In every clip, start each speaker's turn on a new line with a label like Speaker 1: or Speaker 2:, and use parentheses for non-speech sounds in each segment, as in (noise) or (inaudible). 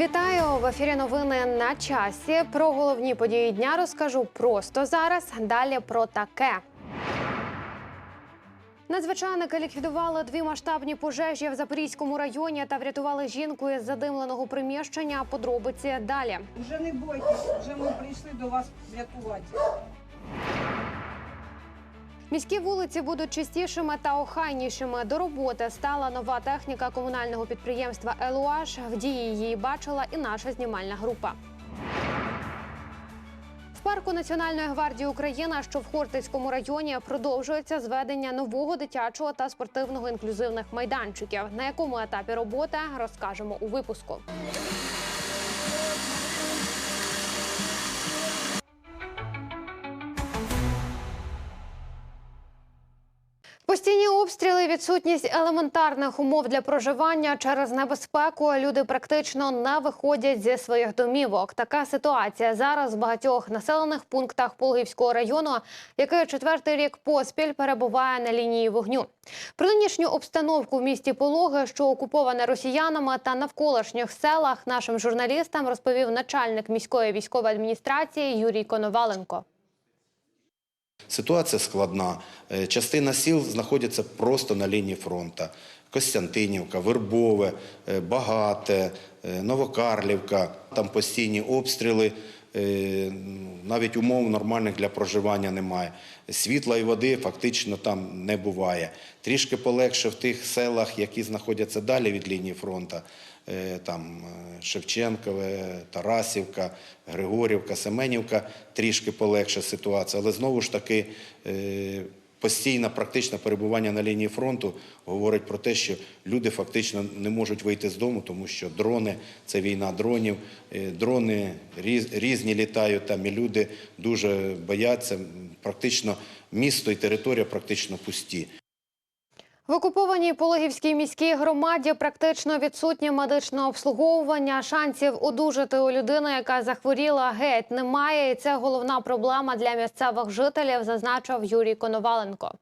Speaker 1: Вітаю в ефірі. Новини на часі. Про головні події дня розкажу просто зараз. Далі про таке. Надзвичайники ліквідували дві масштабні пожежі в Запорізькому районі та врятували жінку із задимленого приміщення. Подробиці далі.
Speaker 2: Вже не бойтесь, вже ми прийшли до вас врятувати.
Speaker 1: Міські вулиці будуть чистішими та охайнішими. До роботи стала нова техніка комунального підприємства «Елуаш». В дії її бачила і наша знімальна група. В парку Національної гвардії України, що в Хортицькому районі, продовжується зведення нового дитячого та спортивного інклюзивних майданчиків. На якому етапі роботи розкажемо у випуску. Постійні обстріли, відсутність елементарних умов для проживання через небезпеку. Люди практично не виходять зі своїх домівок. Така ситуація зараз в багатьох населених пунктах Пологівського району, який четвертий рік поспіль перебуває на лінії вогню. Про нинішню обстановку в місті Пологи, що окуповане росіянами та навколишніх селах, нашим журналістам розповів начальник міської військової адміністрації Юрій Коноваленко.
Speaker 3: Ситуація складна. Е, Частина сіл знаходяться просто на лінії фронту. Костянтинівка, Вербове, е, Багате, е, Новокарлівка. Там постійні обстріли. Навіть умов нормальних для проживання немає. Світла і води фактично там не буває. Трішки полегше в тих селах, які знаходяться далі від лінії фронту. Е, Там е, Шевченкове, Тарасівка, Григорівка, Семенівка трішки полегша ситуація, але знову ж таки е, постійне практичне перебування на лінії фронту говорить про те, що люди фактично не можуть вийти з дому, тому що дрони це війна дронів. Дрони різні літають там, і люди дуже бояться. Практично місто і територія практично пусті.
Speaker 1: В окупованій Пологівській міській громаді практично відсутнє медичне обслуговування. Шансів одужати у людини, яка захворіла, геть немає. І це головна проблема для місцевих жителів, зазначив Юрій Коноваленко.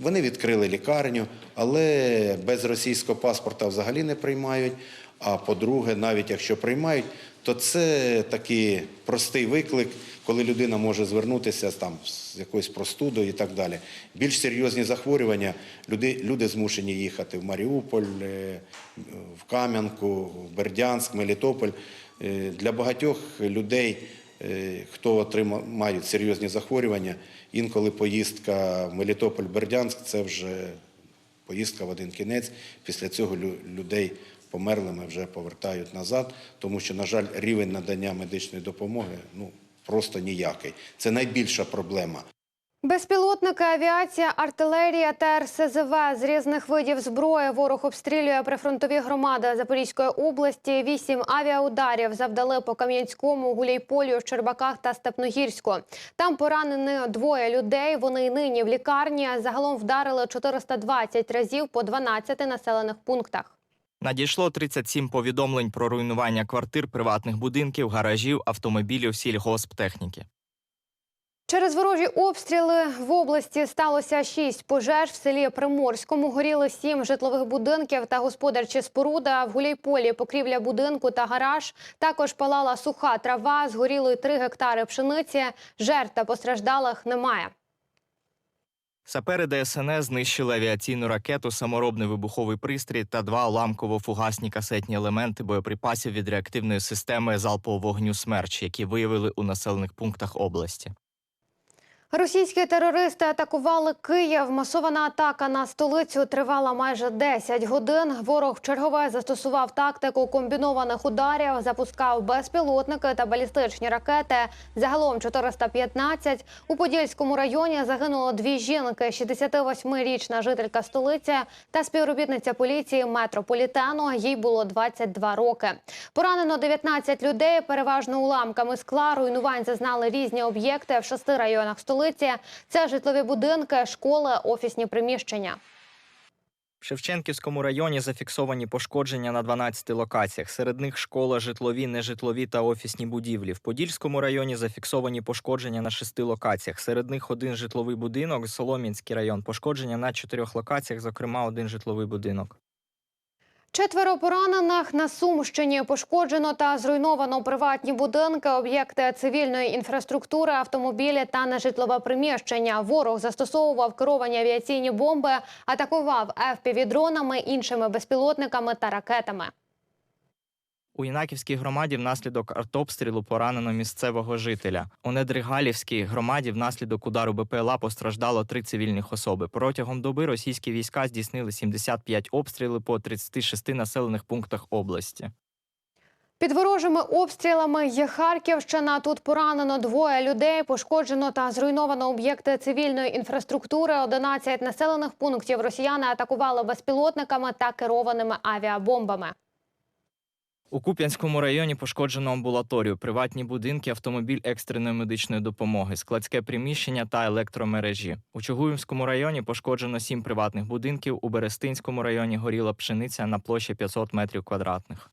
Speaker 3: Вони відкрили лікарню, але без російського паспорта взагалі не приймають. А по-друге, навіть якщо приймають, то це такий простий виклик, коли людина може звернутися там з якоюсь простудою і так далі. Більш серйозні захворювання люди, люди змушені їхати в Маріуполь, е, в Кам'янку, в Бердянськ, Мелітополь. Е, Для багатьох людей Е, хто отримав, мають серйозні захворювання, інколи поїздка в Мелітополь-Бердянськ це вже поїздка в один кінець. Після цього людей померлими вже повертають назад, тому що, на жаль, рівень надання медичної допомоги ну, просто ніякий. Це найбільша проблема.
Speaker 1: Безпілотники, авіація, артилерія та РСЗВ з різних видів зброї ворог обстрілює прифронтові громади Запорізької області. Вісім авіаударів завдали по Кам'янському, Гуляйполю, Щербаках та Степногірську. Там поранені двоє людей. Вони й нині в лікарні. Загалом вдарили 420 разів по 12 населених пунктах.
Speaker 4: Надійшло 37 повідомлень про руйнування квартир, приватних будинків, гаражів, автомобілів, сільгосптехніки.
Speaker 1: Через ворожі обстріли в області сталося шість пожеж в селі Приморському. Горіли сім житлових будинків та господарчі споруди. В Гуляйполі покрівля будинку та гараж. Також палала суха трава. Згоріло три гектари пшениці. Жертв та постраждалих немає.
Speaker 4: Сапери ДСНС знищили авіаційну ракету, саморобний вибуховий пристрій та два ламково-фугасні касетні елементи боєприпасів від реактивної системи залпового вогню «Смерч», які виявили у населених пунктах області.
Speaker 1: Російські терористи атакували Київ. Масована атака на столицю тривала майже 10 годин. Ворог чергове застосував тактику комбінованих ударів, запускав безпілотники та балістичні ракети. Загалом 415. У Подільському районі загинуло дві жінки: 68-річна жителька столиці та співробітниця поліції метрополітену. Їй було 22 роки. Поранено 19 людей, переважно уламками скла. Руйнувань зазнали різні об'єкти в шести районах столиці. Це житлові будинки, школи, офісні приміщення.
Speaker 4: В Шевченківському районі зафіксовані пошкодження на 12 локаціях. Серед них школа, житлові, нежитлові та офісні будівлі. В Подільському районі зафіксовані пошкодження на шести локаціях. Серед них один житловий будинок, Солом'янський район. Пошкодження на чотирьох локаціях, зокрема один житловий будинок.
Speaker 1: Четверо поранених на Сумщині пошкоджено та зруйновано приватні будинки, об'єкти цивільної інфраструктури, автомобілі та нежитлове приміщення. Ворог застосовував керовані авіаційні бомби, атакував ФПВ-дронами, іншими безпілотниками та ракетами.
Speaker 4: У Інаківській громаді внаслідок артобстрілу поранено місцевого жителя. У Недригалівській громаді внаслідок удару БПЛА постраждало три цивільних особи. Протягом доби російські війська здійснили 75 обстрілів по 36 населених пунктах області.
Speaker 1: Під ворожими обстрілами є Харківщина. Тут поранено двоє людей, пошкоджено та зруйновано об'єкти цивільної інфраструктури. 11 населених пунктів росіяни атакували безпілотниками та керованими авіабомбами.
Speaker 4: У Куп'янському районі пошкоджено амбулаторію, приватні будинки, автомобіль екстреної медичної допомоги, складське приміщення та електромережі. У Чугуївському районі пошкоджено сім приватних будинків. У Берестинському районі горіла пшениця на площі 500 метрів квадратних.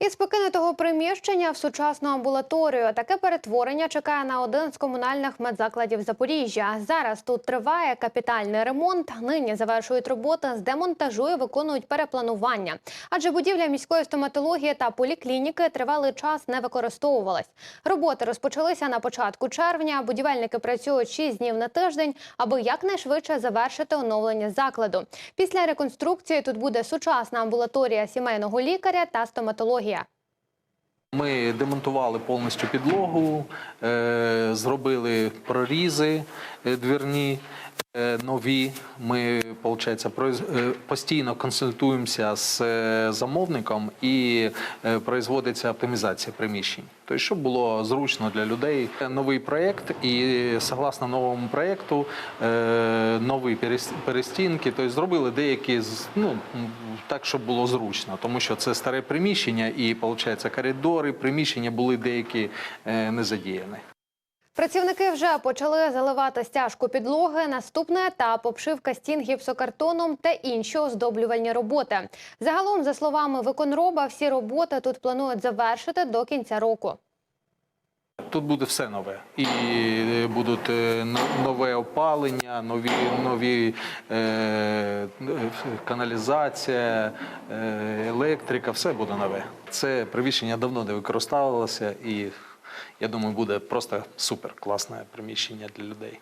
Speaker 1: Із покинутого приміщення в сучасну амбулаторію таке перетворення чекає на один з комунальних медзакладів Запоріжжя. Зараз тут триває капітальний ремонт. Нині завершують роботи з демонтажу і виконують перепланування. Адже будівля міської стоматології та поліклініки тривалий час не використовувалась. Роботи розпочалися на початку червня. Будівельники працюють 6 днів на тиждень, аби якнайшвидше завершити оновлення закладу. Після реконструкції тут буде сучасна амбулаторія сімейного лікаря та стоматологія.
Speaker 5: Ми демонтували повністю підлогу, е, зробили прорізи е, двірні нові. Ми, виходить, постійно консультуємося з е, замовником і е, производиться оптимізація приміщень. Тобто, щоб було зручно для людей. Новий проєкт, і согласно новому проєкту, е, нові перестінки, тобто зробили деякі ну, так, щоб було зручно, тому що це старе приміщення, і виходить, коридори, приміщення були деякі е, не задіяні.
Speaker 1: Працівники вже почали заливати стяжку підлоги. Наступний етап обшивка стін гіпсокартоном та інші оздоблювальні роботи. Загалом, за словами виконроба, всі роботи тут планують завершити до кінця року.
Speaker 5: Тут буде все нове. І будуть е, нове опалення, нові, нові е, е, каналізація, е, електрика, все буде нове. Це приміщення давно не використовувалося, і я думаю, буде просто супер класне приміщення для людей.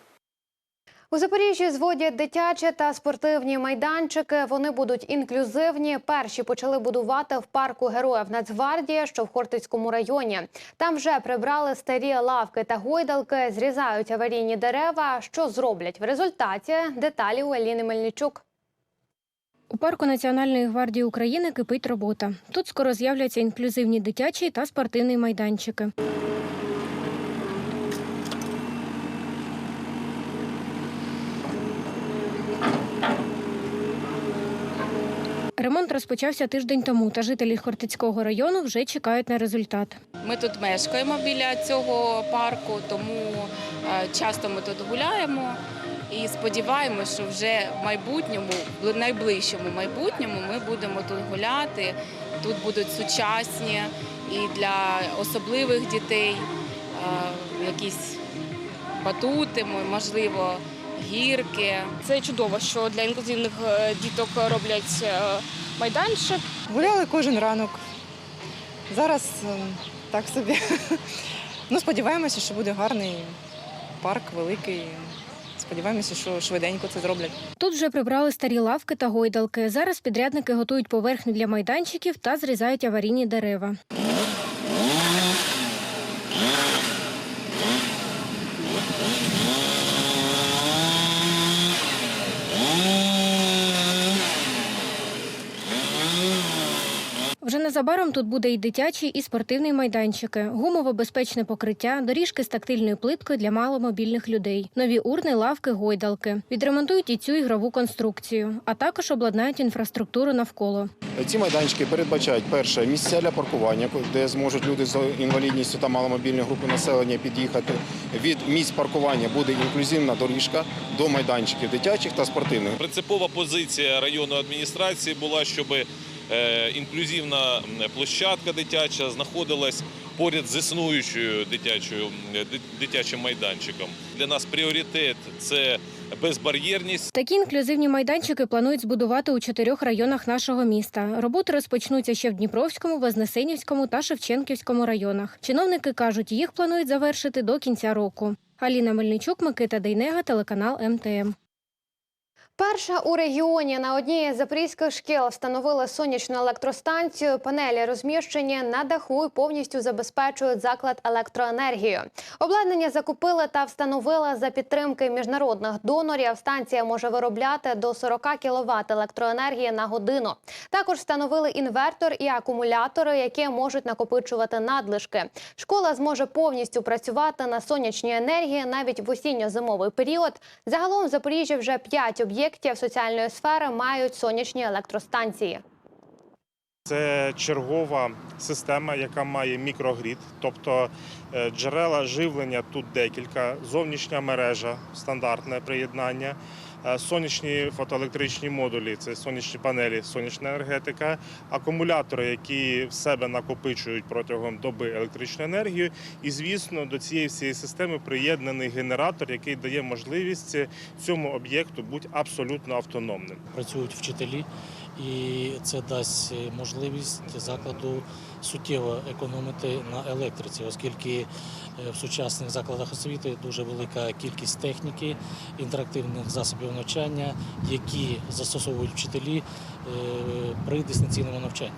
Speaker 1: У Запоріжжі зводять дитячі та спортивні майданчики. Вони будуть інклюзивні. Перші почали будувати в парку героїв Нацгвардії, що в Хортицькому районі. Там вже прибрали старі лавки та гойдалки, зрізають аварійні дерева. Що зроблять в результаті? Деталі у Аліни Мельничук.
Speaker 6: У парку Національної гвардії України кипить робота. Тут скоро з'являться інклюзивні дитячі та спортивні майданчики. Ремонт розпочався тиждень тому, та жителі Хортицького району вже чекають на результат.
Speaker 7: Ми тут мешкаємо біля цього парку, тому е, часто ми тут гуляємо і сподіваємося, що вже в майбутньому, в найближчому майбутньому, ми будемо тут гуляти. Тут будуть сучасні і для особливих дітей е, якісь батути, можливо, гірки.
Speaker 8: Це чудово, що для інклюзивних е, діток роблять е, майданчик.
Speaker 9: Гуляли кожен ранок. Зараз е, так собі. (laughs) Ну, сподіваємося, що буде гарний парк великий. Сподіваємося, що швиденько це зроблять.
Speaker 6: Тут вже прибрали старі лавки та гойдалки. Зараз підрядники готують поверхні для майданчиків та зрізають аварійні дерева. Вже незабаром тут буде і дитячий, і спортивний майданчики, гумово-безпечне покриття, доріжки з тактильною плиткою для маломобільних людей, нові урни, лавки, гойдалки. Відремонтують і цю ігрову конструкцію, а також обладнають інфраструктуру навколо.
Speaker 10: Ці майданчики передбачають перше місця для паркування, де зможуть люди з інвалідністю та маломобільної групи населення під'їхати. Від місць паркування буде інклюзивна доріжка до майданчиків дитячих та спортивних.
Speaker 11: Принципова позиція районної адміністрації була, щоб е, інклюзивна площадка дитяча знаходилась поряд з існуючою дитячою дитячим майданчиком. Для нас пріоритет це безбар'єрність.
Speaker 6: Такі інклюзивні майданчики планують збудувати у чотирьох районах нашого міста. Роботи розпочнуться ще в Дніпровському, Вознесенівському та Шевченківському районах. Чиновники кажуть, їх планують завершити до кінця року. Аліна Мельничук, Микита Дейнега, телеканал МТМ.
Speaker 1: Перша у регіоні на одній із запорізьких шкіл встановили сонячну електростанцію. Панелі розміщені на даху і повністю забезпечують заклад електроенергією. Обладнання закупили та встановили за підтримки міжнародних донорів. Станція може виробляти до 40 кВт електроенергії на годину. Також встановили інвертор і акумулятори, які можуть накопичувати надлишки. Школа зможе повністю працювати на сонячній енергії навіть в осінньо-зимовий період. Загалом в Запоріжжі вже 5 об'єктів соціальної сфери мають сонячні електростанції.
Speaker 12: Це чергова система, яка має мікрогрід, тобто е, джерела живлення тут декілька, зовнішня мережа, стандартне приєднання, сонячні фотоелектричні модулі, це сонячні панелі, сонячна енергетика, акумулятори, які в себе накопичують протягом доби електричну енергію. І, звісно, до цієї всієї системи приєднаний генератор, який дає можливість цьому об'єкту бути абсолютно автономним.
Speaker 13: працюють вчителі, і це дасть можливість закладу суттєво економити на електриці, оскільки е, в сучасних закладах освіти дуже велика кількість техніки, інтерактивних засобів навчання, які застосовують вчителі е, при дистанційному навчанні.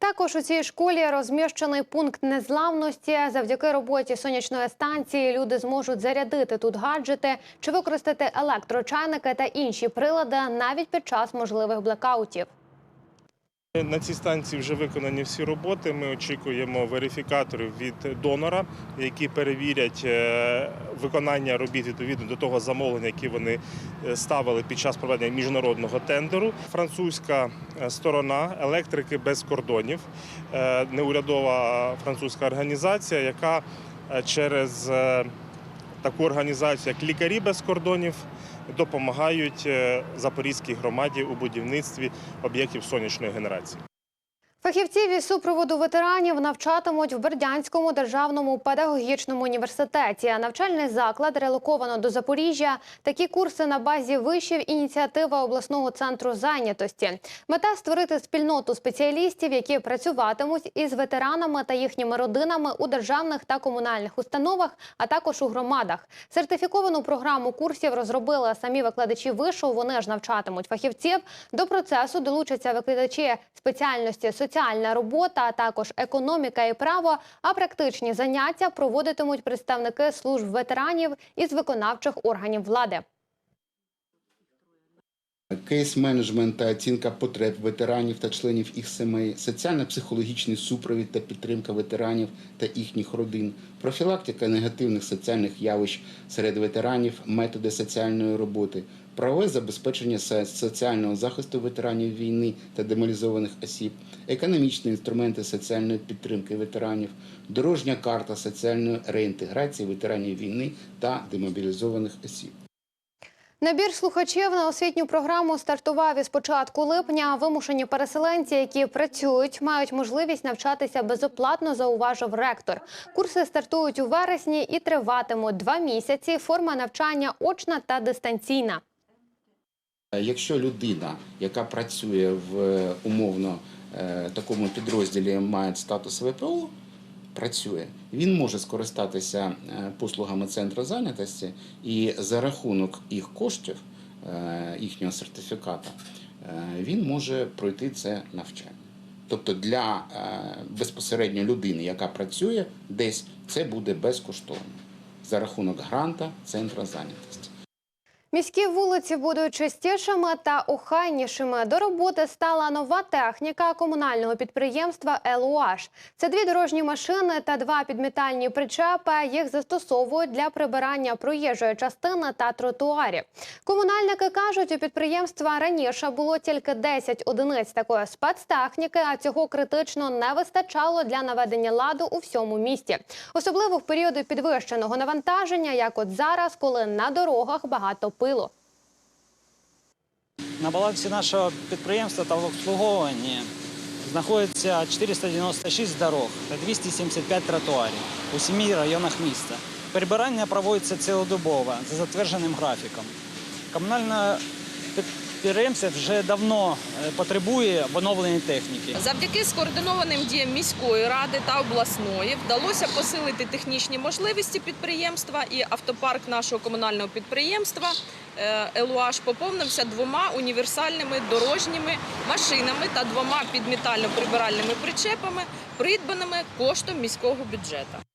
Speaker 1: Також у цій школі розміщений пункт незламності. Завдяки роботі сонячної станції люди зможуть зарядити тут гаджети чи використати електрочайники та інші прилади навіть під час можливих блекаутів.
Speaker 12: На цій станції вже виконані всі роботи. Ми очікуємо верифікаторів від донора, які перевірять е, виконання робіт відповідно до того замовлення, яке вони е, ставили під час проведення міжнародного тендеру. Французька е, сторона електрики без кордонів, е, неурядова французька організація, яка е, через е, таку організацію, як лікарі без кордонів. Допомагають е, запорізькій громаді у будівництві об'єктів сонячної генерації.
Speaker 1: Фахівців із супроводу ветеранів навчатимуть в Бердянському державному педагогічному університеті. Навчальний заклад релоковано до Запоріжжя. Такі курси на базі вишів ініціатива обласного центру зайнятості. Мета створити спільноту спеціалістів, які працюватимуть із ветеранами та їхніми родинами у державних та комунальних установах, а також у громадах. Сертифіковану програму курсів розробили самі викладачі вишу. Вони ж навчатимуть фахівців. До процесу долучаться викладачі спеціальності соціальна робота, а також економіка і право. А практичні заняття проводитимуть представники служб ветеранів із виконавчих органів влади.
Speaker 14: Кейс-менеджмент та оцінка потреб ветеранів та членів їх сімей, соціально-психологічний супровід та підтримка ветеранів та їхніх родин, профілактика негативних соціальних явищ серед ветеранів, методи соціальної роботи, правове забезпечення соціального захисту ветеранів війни та демобілізованих осіб, економічні інструменти соціальної підтримки ветеранів, дорожня карта соціальної реінтеграції ветеранів війни та демобілізованих осіб.
Speaker 1: Набір слухачів на освітню програму стартував із початку липня. Вимушені переселенці, які працюють, мають можливість навчатися безоплатно, зауважив ректор. Курси стартують у вересні і триватимуть два місяці. Форма навчання очна та дистанційна.
Speaker 14: Якщо людина, яка працює в умовно е, такому підрозділі, має статус ВПО, працює, він може скористатися е, послугами центру зайнятості і за рахунок їх коштів, е, їхнього сертифіката, е, він може пройти це навчання. Тобто для безпосередньо людини, яка працює десь, це буде безкоштовно за рахунок гранта центру зайнятості.
Speaker 1: Міські вулиці будуть чистішими та охайнішими. До роботи стала нова техніка комунального підприємства «ЕЛУАЖ». Це дві дорожні машини та два підмітальні причепи. Їх застосовують для прибирання проїжджої частини та тротуарів. Комунальники кажуть, у підприємства раніше було тільки 10 одиниць такої спецтехніки, а цього критично не вистачало для наведення ладу у всьому місті. Особливо в періоди підвищеного навантаження, як от зараз, коли на дорогах багато пилу.
Speaker 15: На балансі нашого підприємства та в обслуговуванні знаходиться 496 дорог та 275 тротуарів у сімі районах міста. Прибирання проводиться цілодобово за затвердженим графіком. Комунальне підприємство вже давно е, потребує оновлення техніки.
Speaker 16: Завдяки скоординованим діям міської ради та обласної вдалося посилити технічні можливості підприємства і автопарк нашого комунального підприємства Елуаш поповнився двома універсальними дорожніми машинами та двома підмітально-прибиральними причепами, придбаними коштом міського бюджету.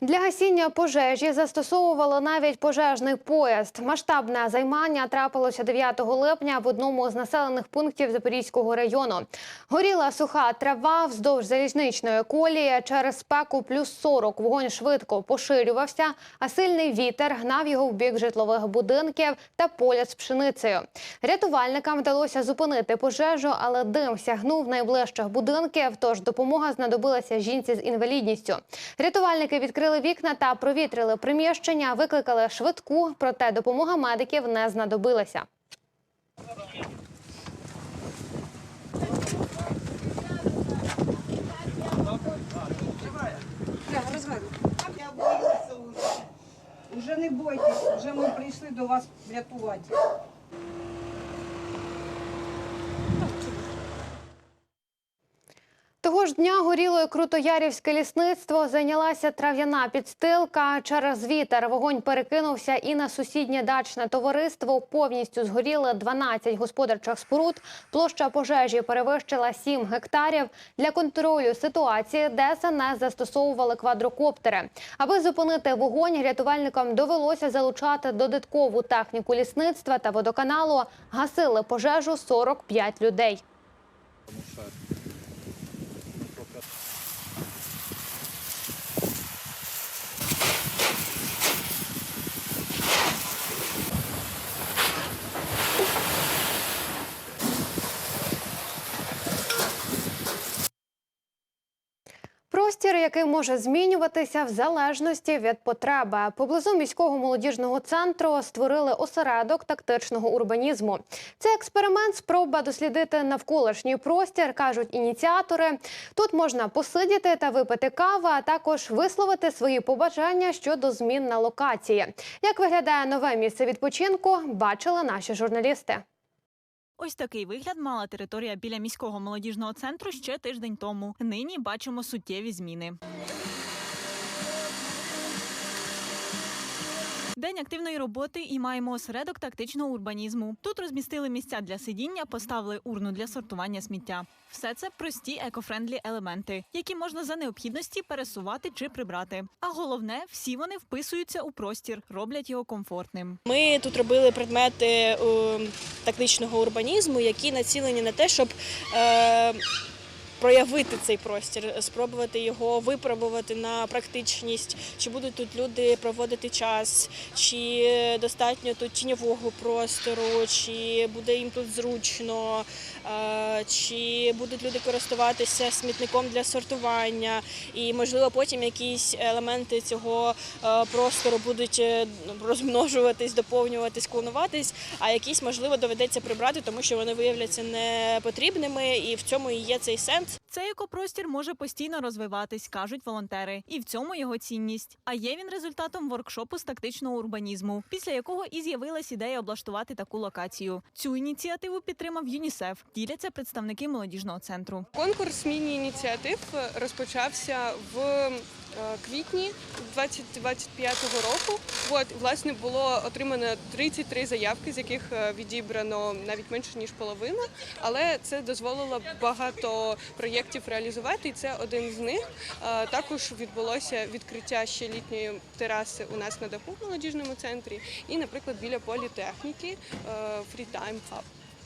Speaker 1: Для гасіння пожежі застосовували навіть пожежний поїзд. Масштабне займання трапилося 9 липня в одному з населених пунктів Запорізького району. Горіла суха трава вздовж залізничної колії. Через спеку плюс 40 вогонь швидко поширювався, а сильний вітер гнав його в бік житлових будинків та поля з пшеницею. Рятувальникам вдалося зупинити пожежу, але дим сягнув найближчих будинків. Тож допомога знадобилася жінці з інвалідністю. Рятувальники відкрили вікна та провітрили приміщення, викликали швидку, проте допомога медиків не знадобилася.
Speaker 2: Уже не бойтесь, вже ми прийшли до вас врятувати.
Speaker 1: Того ж дня горіло і крутоярівське лісництво. Зайнялася трав'яна підстилка. Через вітер вогонь перекинувся і на сусіднє дачне товариство. Повністю згоріли 12 господарчих споруд. Площа пожежі перевищила 7 гектарів. Для контролю ситуації ДСНС застосовували квадрокоптери. Аби зупинити вогонь, рятувальникам довелося залучати додаткову техніку лісництва та водоканалу. Гасили пожежу 45 людей. Простір, який може змінюватися в залежності від потреби. Поблизу міського молодіжного центру створили осередок тактичного урбанізму. Це експеримент, спроба дослідити навколишній простір, кажуть ініціатори. Тут можна посидіти та випити кави, а також висловити свої побажання щодо змін на локації. Як виглядає нове місце відпочинку, бачили наші журналісти.
Speaker 17: Ось такий вигляд мала територія біля міського молодіжного центру ще тиждень тому. Нині бачимо суттєві зміни. День активної роботи і маємо осередок тактичного урбанізму. Тут розмістили місця для сидіння, поставили урну для сортування сміття. Все це прості екофрендлі елементи, які можна за необхідності пересувати чи прибрати. А головне, всі вони вписуються у простір, роблять його комфортним.
Speaker 8: Ми тут робили предмети е, тактичного урбанізму, які націлені на те, щоб е, проявити цей простір, спробувати його випробувати на практичність, чи будуть тут люди проводити час, чи достатньо тут тіньового простору, чи буде їм тут зручно, чи будуть люди користуватися смітником для сортування, і можливо потім якісь елементи цього простору будуть е, розмножуватись, доповнюватись, клонуватись, а якісь можливо доведеться прибрати, тому що вони виявляться непотрібними, і в цьому і є цей сенс.
Speaker 17: want Цей екопростір може постійно розвиватись, кажуть волонтери, і в цьому його цінність. А є він результатом воркшопу з тактичного урбанізму, після якого і з'явилась ідея облаштувати таку локацію. Цю ініціативу підтримав ЮНІСЕФ. Діляться представники молодіжного центру.
Speaker 18: Конкурс міні-ініціатив розпочався в е, квітні 2025 року. От, власне, було отримано 33 заявки, з яких е, відібрано навіть менше ніж половина, але це дозволило багато проєктів реалізувати, і це один з них. Е, Також відбулося відкриття ще літньої тераси у нас на даху в молодіжному центрі, і, наприклад, біля політехніки е, Freetime.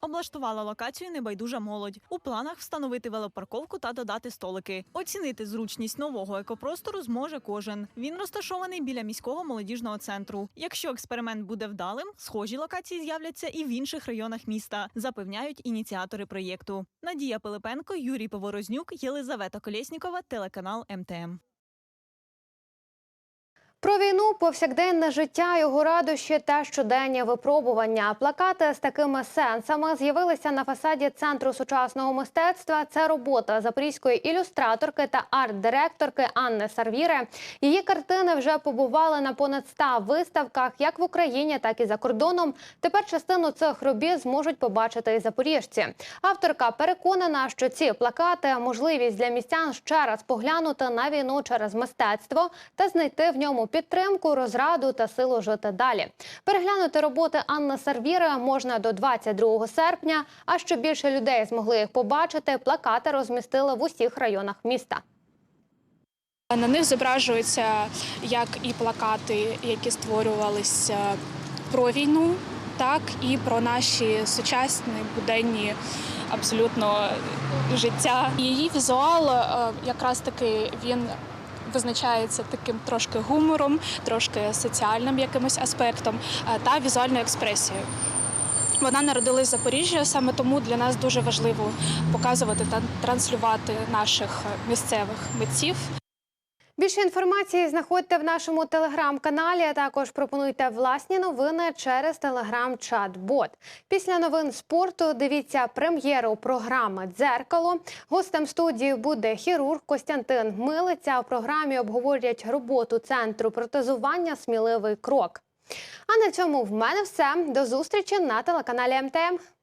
Speaker 17: Облаштувала локацію небайдужа молодь. У планах встановити велопарковку та додати столики. Оцінити зручність нового екопростору зможе кожен. Він розташований біля міського молодіжного центру. Якщо експеримент буде вдалим, схожі локації з'являться і в інших районах міста, запевняють ініціатори проєкту. Надія Пилипенко, Юрій Поворознюк, Єлизавета Колєснікова, телеканал МТМ.
Speaker 1: Про війну, повсякденне життя, його радощі та щоденні випробування. Плакати з такими сенсами з'явилися на фасаді центру сучасного мистецтва. Це робота запорізької ілюстраторки та арт-директорки Анни Сарвіри. Її картини вже побували на понад 100 виставках, як в Україні, так і за кордоном. Тепер частину цих робіт зможуть побачити і запоріжці. Авторка переконана, що ці плакати можливість для містян ще раз поглянути на війну через мистецтво та знайти в ньому підтримку, розраду та силу жити далі. Переглянути роботи Анни Сарвіри можна до 22 серпня. А щоб більше людей змогли їх побачити, плакати розмістили в усіх районах міста.
Speaker 19: На них зображуються як і плакати, які створювалися про війну, так і про наші сучасні буденні абсолютно життя. Її візуал е, якраз таки він визначається таким трошки гумором, трошки соціальним якимось аспектом е, та візуальною експресією. Вона народилась в Запоріжжі, саме тому для нас дуже важливо показувати та транслювати наших місцевих митців.
Speaker 1: Більше інформації знаходьте в нашому телеграм-каналі. а Також пропонуйте власні новини через телеграм-чат-бот. Після новин спорту дивіться прем'єру програми Дзеркало. Гостем студії буде хірург Костянтин Милиця. У програмі обговорять роботу центру протезування Сміливий крок. А на цьому в мене все. До зустрічі на телеканалі МТМ.